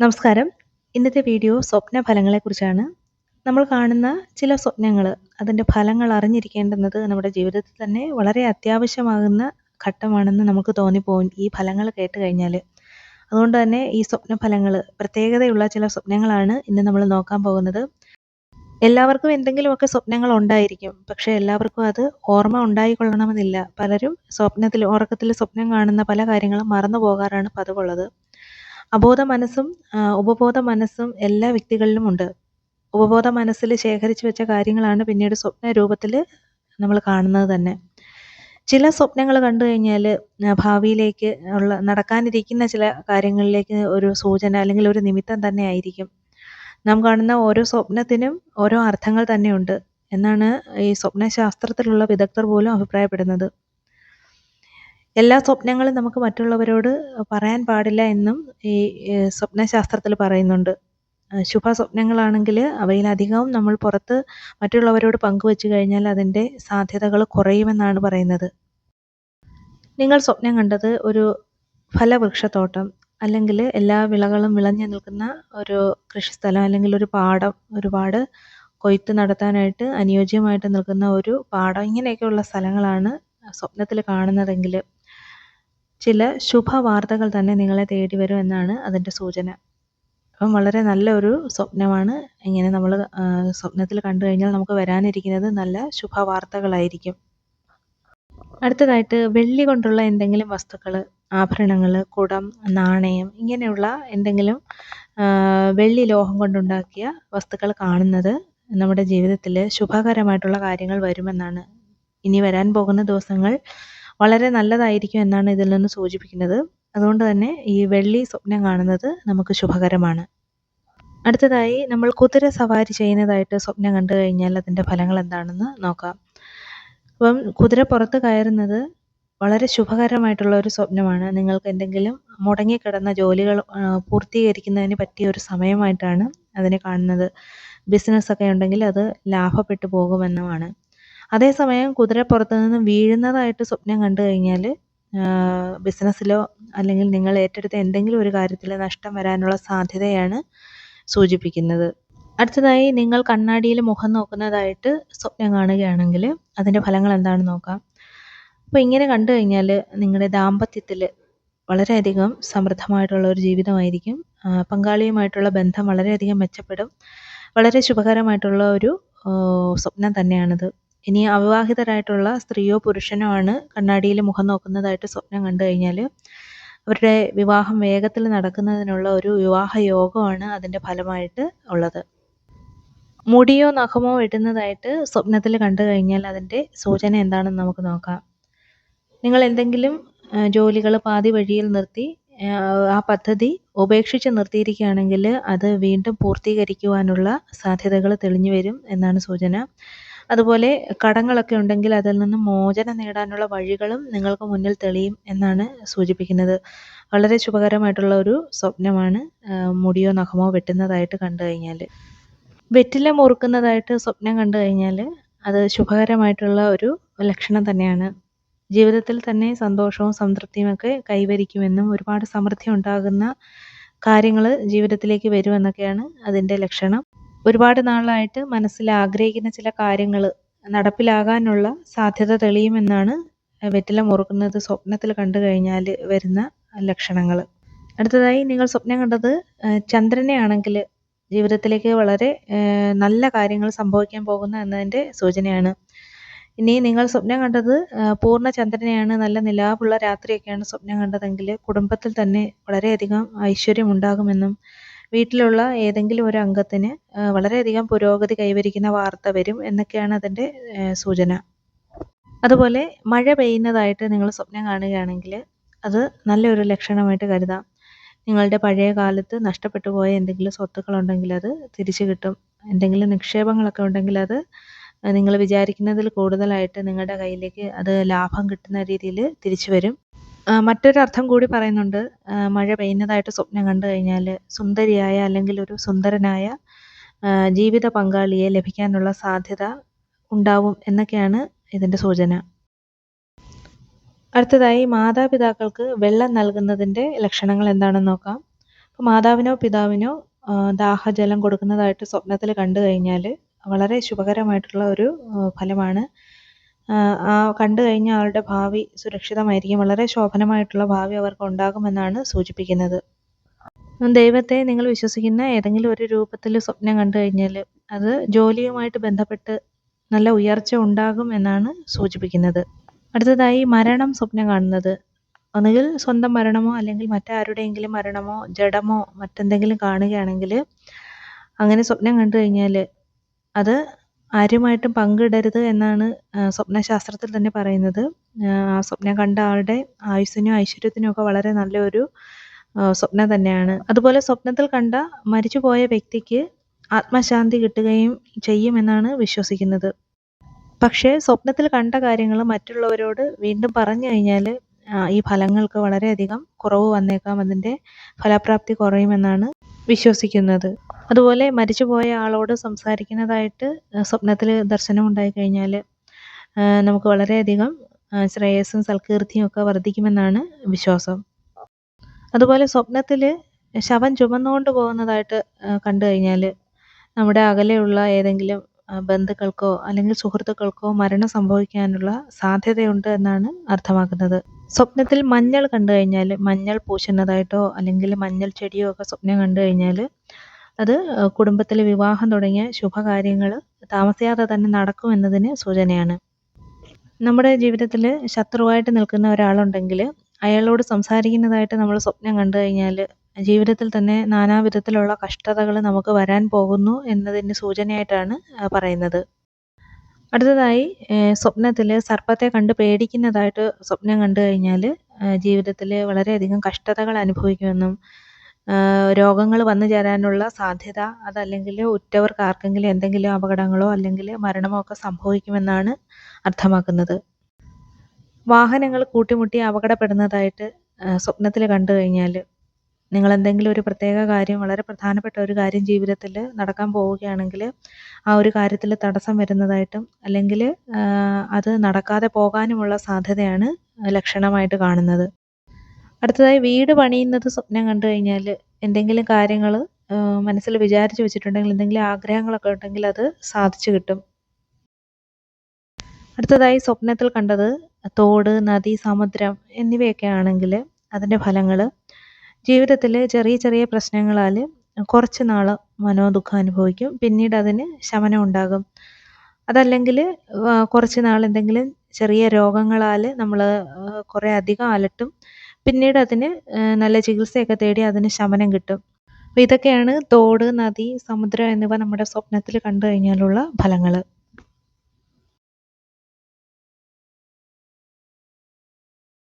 നമസ്കാരം. ഇന്നത്തെ വീഡിയോ സ്വപ്ന ഫലങ്ങളെക്കുറിച്ചാണ് നമ്മൾ കാണുന്ന ചില സ്വപ്നങ്ങൾ അതിന്റെ ഫലങ്ങൾ അറിഞ്ഞിരിക്കേണ്ടുന്നത് നമ്മുടെ ജീവിതത്തിൽ തന്നെ വളരെ അത്യാവശ്യമാകുന്ന ഘട്ടമാണെന്ന് നമുക്ക് തോന്നിപ്പോകും ഈ ഫലങ്ങൾ കേട്ട് കഴിഞ്ഞാൽ അതുകൊണ്ട് തന്നെ ഈ സ്വപ്ന ഫലങ്ങൾ പ്രത്യേകതയുള്ള ചില സ്വപ്നങ്ങളാണ് ഇന്ന് നമ്മൾ നോക്കാൻ പോകുന്നത്. എല്ലാവർക്കും എന്തെങ്കിലുമൊക്കെ സ്വപ്നങ്ങൾ ഉണ്ടായിരിക്കും പക്ഷേ എല്ലാവർക്കും അത് ഓർമ്മ ഉണ്ടായിക്കൊള്ളണമെന്നില്ല. പലരും സ്വപ്നത്തിൽ ഉറക്കത്തിൽ സ്വപ്നം കാണുന്ന പല കാര്യങ്ങളും മറന്നു പോകാറാണ് പതിവുള്ളത്. അബോധ മനസ്സും ഉപബോധ മനസ്സും എല്ലാ വ്യക്തികളിലും ഉണ്ട്. ഉപബോധ മനസ്സിൽ ശേഖരിച്ചു വെച്ച കാര്യങ്ങളാണ് പിന്നീട് സ്വപ്ന രൂപത്തിൽ നമ്മൾ കാണുന്നത് തന്നെ. ചില സ്വപ്നങ്ങൾ കണ്ടു കഴിഞ്ഞാൽ ഭാവിയിലേക്ക് ഉള്ള നടക്കാനിരിക്കുന്ന ചില കാര്യങ്ങളിലേക്ക് ഒരു സൂചന അല്ലെങ്കിൽ ഒരു നിമിത്തം തന്നെ ആയിരിക്കും. നാം കാണുന്ന ഓരോ സ്വപ്നത്തിനും ഓരോ അർത്ഥങ്ങൾ തന്നെയുണ്ട് എന്നാണ് ഈ സ്വപ്നശാസ്ത്രത്തിലുള്ള വിദഗ്ധർ പോലും അഭിപ്രായപ്പെടുന്നത്. എല്ലാ സ്വപ്നങ്ങളും നമുക്ക് മറ്റുള്ളവരോട് പറയാൻ പാടില്ല എന്നും ഈ സ്വപ്നശാസ്ത്രത്തിൽ പറയുന്നുണ്ട്. ശുഭ സ്വപ്നങ്ങളാണെങ്കിൽ അവയിലധികവും നമ്മൾ പുറത്ത് മറ്റുള്ളവരോട് പങ്കുവെച്ച് കഴിഞ്ഞാൽ അതിന്റെ സാധ്യതകൾ കുറയുമെന്നാണ് പറയുന്നത്. നിങ്ങൾ സ്വപ്നം കണ്ടത് ഒരു ഫലവൃക്ഷത്തോട്ടം അല്ലെങ്കിൽ എല്ലാ വിളകളും വിളഞ്ഞു നിൽക്കുന്ന ഒരു കൃഷിസ്ഥലം അല്ലെങ്കിൽ ഒരു പാടം ഒരുപാട് കൊയ്ത്ത് നടത്താനായിട്ട് അനുയോജ്യമായിട്ട് നിൽക്കുന്ന ഒരു പാടം ഇങ്ങനെയൊക്കെയുള്ള സ്ഥലങ്ങളാണ് സ്വപ്നത്തിൽ കാണുന്നതെങ്കിൽ ചില ശുഭവാർത്തകൾ തന്നെ നിങ്ങളെ തേടി വരും എന്നാണ് അതിന്റെ സൂചന. അപ്പം വളരെ നല്ല ഒരു സ്വപ്നമാണ് ഇങ്ങനെ നമ്മൾ സ്വപ്നത്തിൽ കണ്ടു കഴിഞ്ഞാൽ നമുക്ക് വരാനിരിക്കുന്നത് നല്ല ശുഭവാർത്തകളായിരിക്കും. അടുത്തതായിട്ട് വെള്ളി കൊണ്ടുള്ള എന്തെങ്കിലും വസ്തുക്കൾ ആഭരണങ്ങൾ കുടം നാണയം ഇങ്ങനെയുള്ള എന്തെങ്കിലും വെള്ളി ലോഹം കൊണ്ടുണ്ടാക്കിയ വസ്തുക്കൾ കാണുന്നത് നമ്മുടെ ജീവിതത്തിൽ ശുഭകരമായിട്ടുള്ള കാര്യങ്ങൾ വരുമെന്നാണ്. ഇനി വരാൻ പോകുന്ന ദിവസങ്ങൾ വളരെ നല്ലതായിരിക്കും എന്നാണ് ഇതിൽ നിന്ന് സൂചിപ്പിക്കുന്നത്. അതുകൊണ്ട് തന്നെ ഈ വെള്ളി സ്വപ്നം കാണുന്നത് നമുക്ക് ശുഭകരമാണ്. അടുത്തതായി നമ്മൾ കുതിര സവാരി ചെയ്യുന്നതായിട്ട് സ്വപ്നം കണ്ടു കഴിഞ്ഞാൽ അതിന്റെ ഫലങ്ങൾ എന്താണെന്ന് നോക്കാം. അപ്പം കുതിര പുറത്ത് കയറുന്നത് വളരെ ശുഭകരമായിട്ടുള്ള ഒരു സ്വപ്നമാണ്. നിങ്ങൾക്ക് എന്തെങ്കിലും മുടങ്ങിക്കിടന്ന ജോലികൾ പൂർത്തീകരിക്കുന്നതിന് പറ്റിയ ഒരു സമയമായിട്ടാണ് അതിനെ കാണുന്നത്. ബിസിനസ് ഒക്കെ ഉണ്ടെങ്കിൽ അത് ലാഭപ്പെട്ടു പോകുമെന്നുമാണ്. അതേസമയം കുതിരപ്പുറത്ത് നിന്ന് വീഴുന്നതായിട്ട് സ്വപ്നം കണ്ടു കഴിഞ്ഞാൽ ബിസിനസ്സിലോ അല്ലെങ്കിൽ നിങ്ങൾ ഏറ്റെടുത്ത എന്തെങ്കിലും ഒരു കാര്യത്തിൽ നഷ്ടം വരാനുള്ള സാധ്യതയാണ് സൂചിപ്പിക്കുന്നത്. അടുത്തതായി നിങ്ങൾ കണ്ണാടിയിൽ മുഖം നോക്കുന്നതായിട്ട് സ്വപ്നം കാണുകയാണെങ്കിൽ അതിന്റെ ഫലങ്ങൾ എന്താണെന്ന് നോക്കാം. അപ്പോൾ ഇങ്ങനെ കണ്ടു കഴിഞ്ഞാൽ നിങ്ങളുടെ ദാമ്പത്യത്തിൽ വളരെയധികം സമൃദ്ധമായിട്ടുള്ള ഒരു ജീവിതമായിരിക്കും. പങ്കാളിയുമായിട്ടുള്ള ബന്ധം വളരെയധികം മെച്ചപ്പെടും. വളരെ ശുഭകരമായിട്ടുള്ള ഒരു സ്വപ്നം തന്നെയാണിത്. ഇനി അവിവാഹിതരായിട്ടുള്ള സ്ത്രീയോ പുരുഷനോ ആണ് കണ്ണാടിയിൽ മുഖം നോക്കുന്നതായിട്ട് സ്വപ്നം കണ്ടു കഴിഞ്ഞാൽ അവരുടെ വിവാഹം വേഗത്തിൽ നടക്കുന്നതിനുള്ള ഒരു വിവാഹ യോഗമാണ് അതിന്റെ ഫലമായിട്ട് ഉള്ളത്. മുടിയോ നഖമോ വെട്ടുന്നതായിട്ട് സ്വപ്നത്തിൽ കണ്ടു കഴിഞ്ഞാൽ അതിന്റെ സൂചന എന്താണെന്ന് നമുക്ക് നോക്കാം. നിങ്ങൾ എന്തെങ്കിലും ജോലികൾ പാതി വഴിയിൽ നിർത്തി ആ, പദ്ധതി ഉപേക്ഷിച്ച് നിർത്തിയിരിക്കുകയാണെങ്കിൽ അത് വീണ്ടും പൂർത്തീകരിക്കുവാനുള്ള സാധ്യതകൾ തെളിഞ്ഞു വരും എന്നാണ് സൂചന. അതുപോലെ കടങ്ങളൊക്കെ ഉണ്ടെങ്കിൽ അതിൽ നിന്ന് മോചനം നേടാനുള്ള വഴികളും നിങ്ങൾക്ക് മുന്നിൽ തെളിയും എന്നാണ് സൂചിപ്പിക്കുന്നത്. വളരെ ശുഭകരമായിട്ടുള്ള ഒരു സ്വപ്നമാണ് മുടിയോ നഖമോ വെട്ടുന്നതായിട്ട് കണ്ടു കഴിഞ്ഞാൽ വെറ്റില മുറുക്കുന്നതായിട്ട് സ്വപ്നം കണ്ടു കഴിഞ്ഞാൽ അത് ശുഭകരമായിട്ടുള്ള ഒരു ലക്ഷണം തന്നെയാണ്. ജീവിതത്തിൽ തന്നെ സന്തോഷവും സംതൃപ്തിയും ഒക്കെ കൈവരിക്കുമെന്നും ഒരുപാട് സമൃദ്ധി ഉണ്ടാകുന്ന കാര്യങ്ങൾ ജീവിതത്തിലേക്ക് വരുമെന്നൊക്കെയാണ് അതിന്റെ ലക്ഷണം. ഒരുപാട് നാളായിട്ട് മനസ്സിൽ ആഗ്രഹിക്കുന്ന ചില കാര്യങ്ങൾ നടപ്പിലാകാനുള്ള സാധ്യത തെളിയുമെന്നാണ് വെറ്റില മുറുക്കുന്നത് സ്വപ്നത്തിൽ കണ്ടു കഴിഞ്ഞാൽ വരുന്ന ലക്ഷണങ്ങൾ. അടുത്തതായി നിങ്ങൾ സ്വപ്നം കണ്ടത് ചന്ദ്രനെ ആണെങ്കിൽ ജീവിതത്തിലേക്ക് വളരെ നല്ല കാര്യങ്ങൾ സംഭവിക്കാൻ പോകുന്ന എന്നതിന്റെ സൂചനയാണ്. ഇനി നിങ്ങൾ സ്വപ്നം കണ്ടത് പൂർണ ചന്ദ്രനെയാണ് നല്ല നിലാവുള്ള രാത്രിയൊക്കെയാണ് സ്വപ്നം കണ്ടതെങ്കിൽ കുടുംബത്തിൽ തന്നെ വളരെയധികം ഐശ്വര്യം ഉണ്ടാകുമെന്നും വീട്ടിലുള്ള ഏതെങ്കിലും ഒരു അംഗത്തിന് വളരെയധികം പുരോഗതി കൈവരിക്കുന്ന വാർത്ത വരും എന്നൊക്കെയാണ് അതിന്റെ സൂചന. അതുപോലെ മഴ പെയ്യുന്നതായിട്ട് നിങ്ങൾ സ്വപ്നം കാണുകയാണെങ്കിൽ അത് നല്ലൊരു ലക്ഷണമായിട്ട് കരുതാം. നിങ്ങളുടെ പഴയ കാലത്ത് നഷ്ടപ്പെട്ടു പോയ എന്തെങ്കിലും സ്വത്തുക്കളുണ്ടെങ്കിൽ അത് തിരിച്ചു കിട്ടും. എന്തെങ്കിലും നിക്ഷേപങ്ങളൊക്കെ ഉണ്ടെങ്കിൽ അത് നിങ്ങൾ വിചാരിക്കുന്നതിൽ കൂടുതലായിട്ട് നിങ്ങളുടെ കയ്യിലേക്ക് അത് ലാഭം കിട്ടുന്ന രീതിയിൽ തിരിച്ചു വരും. ആ, മറ്റൊരു അർത്ഥം കൂടി പറയുന്നുണ്ട്. മഴ പെയ്യുന്നതായിട്ട് സ്വപ്നം കണ്ടു കഴിഞ്ഞാൽ സുന്ദരിയായ അല്ലെങ്കിൽ ഒരു സുന്ദരനായ ജീവിത പങ്കാളിയെ ലഭിക്കാനുള്ള സാധ്യത ഉണ്ടാവും എന്നൊക്കെയാണ് ഇതിന്റെ സൂചന. അടുത്തതായി മാതാപിതാക്കൾക്ക് വെള്ളം നൽകുന്നതിന്റെ ലക്ഷണങ്ങൾ എന്താണെന്ന് നോക്കാം. അപ്പോൾ മാതാവിനോ പിതാവിനോ ദാഹജലം കൊടുക്കുന്നതായിട്ട് സ്വപ്നത്തിൽ കണ്ടു കഴിഞ്ഞാൽ വളരെ ശുഭകരമായിട്ടുള്ള ഒരു ഫലമാണ് ആ, കണ്ടു കഴിഞ്ഞ ആളുടെ ഭാവി സുരക്ഷിതമായിരിക്കും. വളരെ ശോഭനമായിട്ടുള്ള ഭാവി അവർക്ക് ഉണ്ടാകുമെന്നാണ് സൂചിപ്പിക്കുന്നത്. ദൈവത്തെ നിങ്ങൾ വിശ്വസിക്കുന്ന ഏതെങ്കിലും ഒരു രൂപത്തിൽ സ്വപ്നം കണ്ടു കഴിഞ്ഞാൽ അത് ജോലിയുമായിട്ട് ബന്ധപ്പെട്ട് നല്ല ഉയർച്ച ഉണ്ടാകും എന്നാണ് സൂചിപ്പിക്കുന്നത്. അടുത്തതായി മരണം സ്വപ്നം കാണുന്നത്. ഒന്നുകിൽ സ്വന്തം മരണമോ അല്ലെങ്കിൽ മറ്റാരുടെയെങ്കിലും മരണമോ ജഡമോ മറ്റെന്തെങ്കിലും കാണുകയാണെങ്കിൽ അങ്ങനെ സ്വപ്നം കണ്ടു കഴിഞ്ഞാൽ അത് ആരുമായിട്ടും പങ്കിടരുത് എന്നാണ് സ്വപ്ന ശാസ്ത്രത്തിൽ തന്നെ പറയുന്നത്. ആ, സ്വപ്നം കണ്ട ആളുടെ ആയുസ്സിനും ഐശ്വര്യത്തിനും ഒക്കെ വളരെ നല്ലൊരു സ്വപ്നം തന്നെയാണ്. അതുപോലെ സ്വപ്നത്തിൽ കണ്ട മരിച്ചുപോയ വ്യക്തിക്ക് ആത്മശാന്തി കിട്ടുകയും ചെയ്യുമെന്നാണ് വിശ്വസിക്കുന്നത്. പക്ഷേ സ്വപ്നത്തിൽ കണ്ട കാര്യങ്ങൾ മറ്റുള്ളവരോട് വീണ്ടും പറഞ്ഞു കഴിഞ്ഞാൽ ഈ ഫലങ്ങൾക്ക് വളരെയധികം കുറവ് വന്നേക്കാം. അതിന്റെ ഫലപ്രാപ്തി കുറയുമെന്നാണ് വിശ്വസിക്കുന്നത്. അതുപോലെ മരിച്ചുപോയ ആളോട് സംസാരിക്കുന്നതായിട്ട് സ്വപ്നത്തിൽ ദർശനം ഉണ്ടായി കഴിഞ്ഞാൽ നമുക്ക് വളരെയധികം ശ്രേയസ്സും സൽകീർത്തിയും ഒക്കെ വർദ്ധിക്കുമെന്നാണ് വിശ്വാസം. അതുപോലെ സ്വപ്നത്തിൽ ശവം ചുമന്നുകൊണ്ട് പോകുന്നതായിട്ട് കണ്ടു കഴിഞ്ഞാൽ നമ്മുടെ അകലെയുള്ള ഏതെങ്കിലും ബന്ധുക്കൾക്കോ അല്ലെങ്കിൽ സുഹൃത്തുക്കൾക്കോ മരണം സംഭവിക്കാനുള്ള സാധ്യതയുണ്ട് എന്നാണ് അർത്ഥമാക്കുന്നത്. സ്വപ്നത്തിൽ മഞ്ഞൾ കണ്ടു കഴിഞ്ഞാൽ മഞ്ഞൾ പൂശുന്നതായിട്ടോ അല്ലെങ്കിൽ മഞ്ഞൾ ചെടിയോ ഒക്കെ സ്വപ്നം കണ്ടു കഴിഞ്ഞാൽ അത് കുടുംബത്തിലെ വിവാഹം തുടങ്ങിയ ശുഭകാര്യങ്ങൾ താമസിയാതെ തന്നെ നടക്കും നടക്കുമെന്നതിന് സൂചനയാണ്. നമ്മുടെ ജീവിതത്തിൽ ശത്രുവായിട്ട് നിൽക്കുന്ന ഒരാളുണ്ടെങ്കിൽ അയാളോട് സംസാരിക്കുന്നതായിട്ട് നമ്മൾ സ്വപ്നം കണ്ടു കഴിഞ്ഞാൽ ജീവിതത്തിൽ തന്നെ നാനാവിധത്തിലുള്ള കഷ്ടതകൾ നമുക്ക് വരാൻ പോകുന്നു എന്നതിന് സൂചനയായിട്ടാണ് പറയുന്നത്. അടുത്തതായി സ്വപ്നത്തിൽ സർപ്പത്തെ കണ്ട് പേടിക്കുന്നതായിട്ട് സ്വപ്നം കണ്ടു കഴിഞ്ഞാൽ ജീവിതത്തിൽ വളരെയധികം കഷ്ടതകൾ അനുഭവിക്കുമെന്നും രോഗങ്ങൾ വന്നു ചേരാനുള്ള സാധ്യത അതല്ലെങ്കിൽ ഉറ്റവർക്ക് ആർക്കെങ്കിലും എന്തെങ്കിലും അപകടങ്ങളോ അല്ലെങ്കിൽ മരണമോ ഒക്കെ സംഭവിക്കുമെന്നാണ് അർത്ഥമാക്കുന്നത്. വാഹനങ്ങൾ കൂട്ടിമുട്ടി അപകടപ്പെടുന്നതായിട്ട് സ്വപ്നത്തിൽ കണ്ടു കഴിഞ്ഞാൽ നിങ്ങൾ എന്തെങ്കിലും ഒരു പ്രത്യേക കാര്യം വളരെ പ്രധാനപ്പെട്ട ഒരു കാര്യം ജീവിതത്തിൽ നടക്കാൻ പോവുകയാണെങ്കിൽ ആ ഒരു കാര്യത്തിൽ തടസ്സം വരുന്നതായിട്ടും അല്ലെങ്കിൽ അത് നടക്കാതെ പോകാനുമുള്ള സാധ്യതയാണ് ലക്ഷണമായിട്ട് കാണുന്നത്. അടുത്തതായി വീട് പണിയുന്നത് സ്വപ്നം കണ്ടു കഴിഞ്ഞാൽ എന്തെങ്കിലും കാര്യങ്ങൾ മനസ്സിൽ വിചാരിച്ചു വെച്ചിട്ടുണ്ടെങ്കിൽ എന്തെങ്കിലും ആഗ്രഹങ്ങളൊക്കെ ഉണ്ടെങ്കിൽ അത് സാധിച്ചു കിട്ടും. അടുത്തതായി സ്വപ്നത്തിൽ കണ്ടത് തോട് നദി സമുദ്രം എന്നിവയൊക്കെ ആണെങ്കിൽ അതിന്റെ ഫലങ്ങൾ ജീവിതത്തിൽ ചെറിയ ചെറിയ പ്രശ്നങ്ങളാൽ കുറച്ച് നാൾ മനോദുഃഖം അനുഭവിക്കും. പിന്നീട് അതിന് ശമനം ഉണ്ടാകും. അതല്ലെങ്കിൽ കുറച്ച് നാൾ എന്തെങ്കിലും ചെറിയ രോഗങ്ങളാൽ നമ്മൾ കുറേ അധികം അലട്ടും. പിന്നീട് അതിന് നല്ല ചികിത്സയൊക്കെ തേടി അതിന് ശമനം കിട്ടും. അപ്പോൾ ഇതൊക്കെയാണ് തോട് നദി സമുദ്രം എന്നിവ നമ്മുടെ സ്വപ്നത്തിൽ കണ്ടു കഴിഞ്ഞാലുള്ള ഫലങ്ങൾ